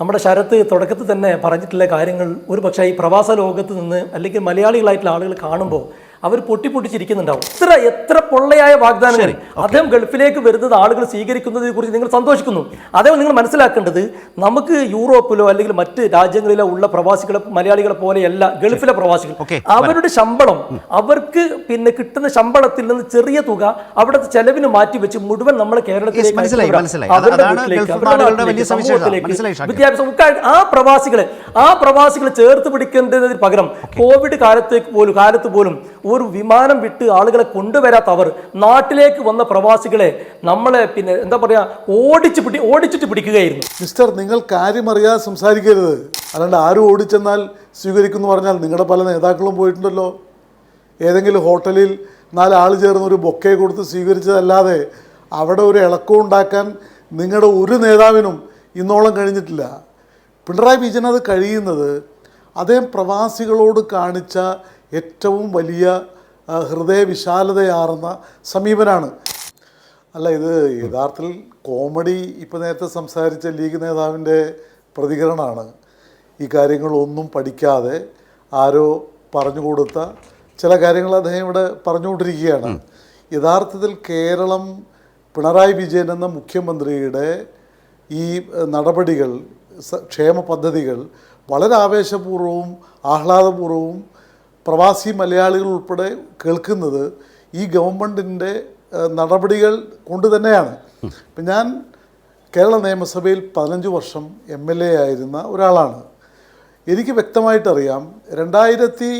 നമ്മുടെ ശരത്ത് തുടക്കത്തിൽ തന്നെ പറഞ്ഞിട്ടുള്ള കാര്യങ്ങൾ ഒരു പക്ഷേ ഈ പ്രവാസ ലോകത്ത് നിന്ന് അല്ലെങ്കിൽ മലയാളികളായിട്ടുള്ള ആളുകൾ കാണുമ്പോൾ അവർ പൊട്ടി പൊട്ടിച്ചിരിക്കുന്നുണ്ടാവും. എത്ര എത്ര പൊള്ളയായ വാഗ്ദാനങ്ങൾ അദ്ദേഹം ഗൾഫിലേക്ക് വരുന്നത് ആളുകൾ സ്വീകരിക്കുന്നതിനെ കുറിച്ച് നിങ്ങൾ സന്തോഷിക്കുന്നു. അദ്ദേഹം നിങ്ങൾ മനസ്സിലാക്കേണ്ടത് നമുക്ക് യൂറോപ്പിലോ അല്ലെങ്കിൽ മറ്റ് രാജ്യങ്ങളിലോ ഉള്ള പ്രവാസികളെ മലയാളികളെ പോലെയല്ല ഗൾഫിലെ പ്രവാസികൾ. അവരുടെ ശമ്പളം അവർക്ക് പിന്നെ കിട്ടുന്ന ശമ്പളത്തിൽ നിന്ന് ചെറിയ തുക അവിടുത്തെ ചെലവിന് മാറ്റി വെച്ച് മുഴുവൻ നമ്മളെ കേരളത്തിലേക്ക് വിദ്യാഭ്യാസം ആ പ്രവാസികളെ ആ പ്രവാസികളെ ചേർത്ത് പിടിക്കേണ്ടതിന് പകരം കോവിഡ് കാലത്തേക്ക് പോലും കാലത്ത് പോലും ഒരു വിമാനം വിട്ട് ആളുകളെ കൊണ്ടുവരാത്ത അവർ നാട്ടിലേക്ക് വന്ന പ്രവാസികളെ നമ്മളെ പിന്നെ എന്താ പറയാ ഓടിച്ച് പിടി ഓടിച്ചിട്ട് പിടിക്കുകയായിരുന്നു. മിസ്റ്റർ നിങ്ങൾ കാര്യമറിയാതെ സംസാരിക്കരുത്. അല്ലാണ്ട് ആരും ഓടിച്ചെന്നാൽ സ്വീകരിക്കുന്നു പറഞ്ഞാൽ നിങ്ങളുടെ പല നേതാക്കളും പോയിട്ടുണ്ടല്ലോ. ഏതെങ്കിലും ഹോട്ടലിൽ നാലാൾ ചേർന്ന് ഒരു ബൊക്കെ കൊടുത്ത് സ്വീകരിച്ചതല്ലാതെ അവിടെ ഒരു ഇളക്കം ഉണ്ടാക്കാൻ നിങ്ങളുടെ ഒരു നേതാവിനും ഇന്നോളം കഴിഞ്ഞിട്ടില്ല. പിണറായി വിജയൻ അത് കഴിയുന്നത് അദ്ദേഹം പ്രവാസികളോട് കാണിച്ച ഏറ്റവും വലിയ ഹൃദയവിശാലതയാർന്ന സമീപനാണ്. അല്ല ഇത് യഥാർത്ഥത്തിൽ കോമഡി ഇപ്പോൾ നേരത്തെ സംസാരിച്ച ലീഗ് നേതാവിന്റെ പ്രതികരണമാണ്. ഈ കാര്യങ്ങളൊന്നും പഠിക്കാതെ ആരോ പറഞ്ഞു കൊടുത്ത ചില കാര്യങ്ങൾ അദ്ദേഹം ഇവിടെ പറഞ്ഞുകൊണ്ടിരിക്കുകയാണ്. യഥാർത്ഥത്തിൽ കേരളം പിണറായി വിജയൻ എന്ന മുഖ്യമന്ത്രിയുടെ ഈ നടപടികൾ ക്ഷേമ പദ്ധതികൾ വളരെ ആവേശപൂർവവും ആഹ്ലാദപൂർവവും പ്രവാസി മലയാളികൾ ഉൾപ്പെടെ കേൾക്കുന്നത് ഈ ഗവൺമെന്റിന്റെ നടപടികൾ കൊണ്ട് തന്നെയാണ്. ഇപ്പം ഞാൻ കേരള നിയമസഭയിൽ പതിനഞ്ച് വർഷം എം എൽ എ ആയിരുന്ന ഒരാളാണ്. എനിക്ക് വ്യക്തമായിട്ടറിയാം രണ്ടായിരത്തി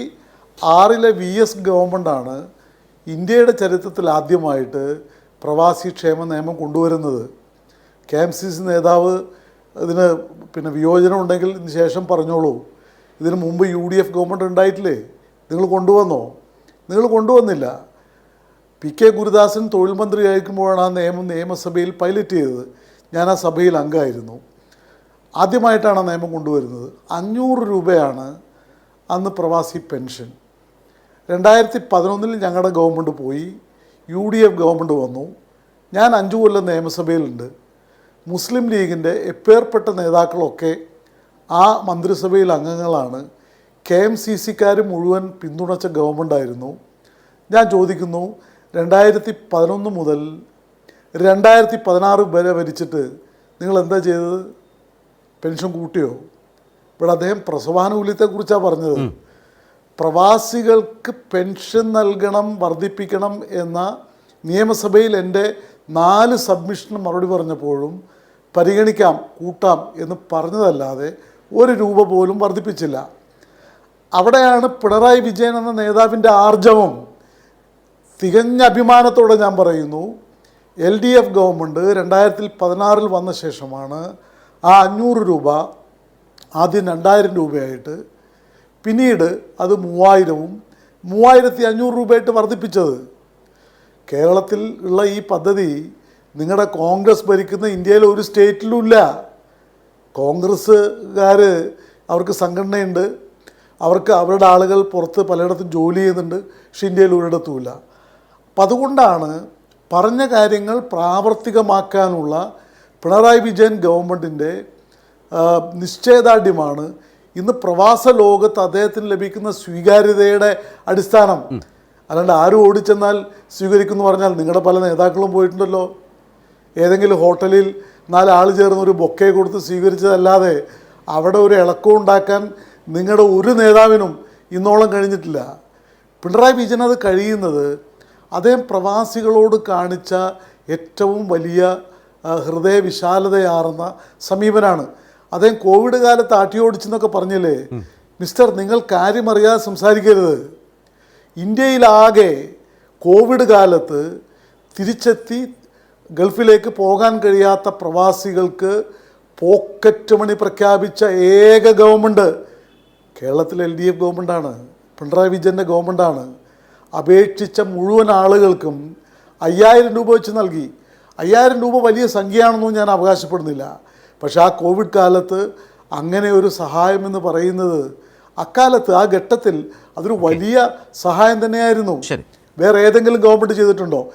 ആറിലെ വി എസ് ഗവൺമെന്റാണ് ഇന്ത്യയുടെ ചരിത്രത്തിൽ ആദ്യമായിട്ട് പ്രവാസി ക്ഷേമ നിയമം കൊണ്ടുവരുന്നത്. കെ എം സി സി നേതാവ് ഇതിന് പിന്നെ വിയോജനം ഉണ്ടെങ്കിൽ ഇതിന് ശേഷം പറഞ്ഞോളൂ. ഇതിന് മുമ്പ് യു ഡി എഫ് ഗവൺമെന്റ് ഉണ്ടായിട്ടില്ലേ? നിങ്ങൾ കൊണ്ടുവന്നോ? നിങ്ങൾ കൊണ്ടുവന്നില്ല. പി കെ ഗുരുദാസൻ തൊഴിൽ മന്ത്രിയായിരിക്കുമ്പോഴാണ് ആ നിയമം നിയമസഭയിൽ പൈലറ്റ് ചെയ്തത്. ഞാൻ ആ സഭയിൽ അംഗമായിരുന്നു. ആദ്യമായിട്ടാണ് ആ നിയമം കൊണ്ടുവരുന്നത്. അഞ്ഞൂറ് രൂപയാണ് അന്ന് പ്രവാസി പെൻഷൻ. രണ്ടായിരത്തി പതിനൊന്നിൽ ഞങ്ങളുടെ ഗവൺമെന്റ് പോയി. യു ഡി എഫ് ഗവൺമെന്റ് വന്നു. ഞാൻ അഞ്ചു കൊല്ലം നിയമസഭയിലുണ്ട്. മുസ്ലിം ലീഗിന്റെ എപ്പേർപ്പെട്ട നേതാക്കളൊക്കെ ആ മന്ത്രിസഭയിൽ അംഗങ്ങളാണ്. കെ എം സി സിക്കാർ മുഴുവൻ പിന്തുണച്ച ഗവൺമെന്റായിരുന്നു ഞാൻ ചോദിക്കുന്നു രണ്ടായിരത്തി പതിനൊന്ന് മുതൽ രണ്ടായിരത്തി പതിനാറ് വരെ ഭരിച്ചിട്ട് നിങ്ങൾ എന്താ ചെയ്തത്? പെൻഷൻ കൂട്ടിയോ? ഇവിടെ അദ്ദേഹം പ്രസവാനുകൂല്യത്തെക്കുറിച്ചാണ് പറഞ്ഞത്. പ്രവാസികൾക്ക് പെൻഷൻ നൽകണം വർദ്ധിപ്പിക്കണം എന്ന നിയമസഭയിൽ എന്റെ നാല് സബ്മിഷന് മറുപടി പറഞ്ഞപ്പോഴും പരിഗണിക്കാം കൂട്ടാം എന്ന് പറഞ്ഞതല്ലാതെ ഒരു രൂപ പോലും വർദ്ധിപ്പിച്ചില്ല. അവിടെയാണ് പിണറായി വിജയൻ എന്ന നേതാവിന്റെ ആർജവം. തികഞ്ഞ അഭിമാനത്തോടെ ഞാൻ പറയുന്നു. എൽ ഡി എഫ് ഗവൺമെന്റ് രണ്ടായിരത്തി പതിനാറിൽ വന്ന ശേഷമാണ് ആ അഞ്ഞൂറ് രൂപ ആദ്യം രണ്ടായിരം രൂപയായിട്ട് പിന്നീട് അത് മൂവായിരവും മൂവായിരത്തി അഞ്ഞൂറ് രൂപയായിട്ട് വർദ്ധിപ്പിച്ചത്. കേരളത്തിൽ ഉള്ള ഈ പദ്ധതി നിങ്ങളുടെ കോൺഗ്രസ് ഭരിക്കുന്ന ഇന്ത്യയിലെ ഒരു സ്റ്റേറ്റിലുമില്ല കോൺഗ്രസ്സുകാർ അവർക്ക് സംഘടനയുണ്ട്. അവർക്ക് അവരുടെ ആളുകൾ പുറത്ത് പലയിടത്തും ജോലി ചെയ്യുന്നുണ്ട് പക്ഷെ ഇന്ത്യയിൽ ഒരിടത്തുമില്ല. അപ്പം അതുകൊണ്ടാണ് പറഞ്ഞ കാര്യങ്ങൾ പ്രാവർത്തികമാക്കാനുള്ള പിണറായി വിജയൻ ഗവൺമെന്റിന്റെ നിശ്ചയദാർഢ്യമാണ്. ഇന്ന് പ്രവാസ ലോകത്ത് അദ്ദേഹത്തിന് ലഭിക്കുന്ന സ്വീകാര്യതയുടെ അടിസ്ഥാനം. അല്ലാണ്ട് ആരും ഓടിച്ചെന്നാൽ സ്വീകരിക്കുന്നു പറഞ്ഞാൽ നിങ്ങളുടെ പല നേതാക്കളും പോയിട്ടുണ്ടല്ലോ. ഏതെങ്കിലും ഹോട്ടലിൽ നാലാൾ ചേർന്ന് ഒരു ബൊക്കെ കൊടുത്ത് സ്വീകരിച്ചതല്ലാതെ അവിടെ ഒരു ഇളക്കം ഉണ്ടാക്കാൻ നിങ്ങളുടെ ഒരു നേതാവിനും ഇന്നോളം കഴിഞ്ഞിട്ടില്ല. പിണറായി വിജയൻ അത് കഴിയുന്നത് അദ്ദേഹം പ്രവാസികളോട് കാണിച്ച ഏറ്റവും വലിയ ഹൃദയവിശാലതയാർന്ന സമീപനാണ്. അദ്ദേഹം കോവിഡ് കാലത്ത് ആട്ടിയോടിച്ചെന്നൊക്കെ പറഞ്ഞില്ലേ? മിസ്റ്റർ നിങ്ങൾ കാര്യമറിയാതെ സംസാരിക്കരുത്. ഇന്ത്യയിലാകെ കോവിഡ് കാലത്ത് തിരിച്ചെത്തി ഗൾഫിലേക്ക് പോകാൻ കഴിയാത്ത പ്രവാസികൾക്ക് പോക്കറ്റ് മണി പ്രഖ്യാപിച്ച ഏക ഗവൺമെന്റ് കേരളത്തിലെ എൽ ഡി എഫ് ഗവൺമെന്റാണ് പിണറായി വിജയന്റെ ഗവൺമെന്റാണ് അപേക്ഷിച്ച മുഴുവൻ ആളുകൾക്കും അയ്യായിരം രൂപ വെച്ച് നൽകി. അയ്യായിരം രൂപ വലിയ സംഖ്യയാണെന്നും ഞാൻ അവകാശപ്പെടുന്നില്ല. പക്ഷേ ആ കോവിഡ് കാലത്ത് അങ്ങനെ ഒരു സഹായം എന്ന് പറയുന്നത് അക്കാലത്ത് ആ ഘട്ടത്തിൽ അതൊരു വലിയ സഹായം തന്നെയായിരുന്നു. വേറെ ഏതെങ്കിലും ഗവൺമെന്റ് ചെയ്തിട്ടുണ്ടോ?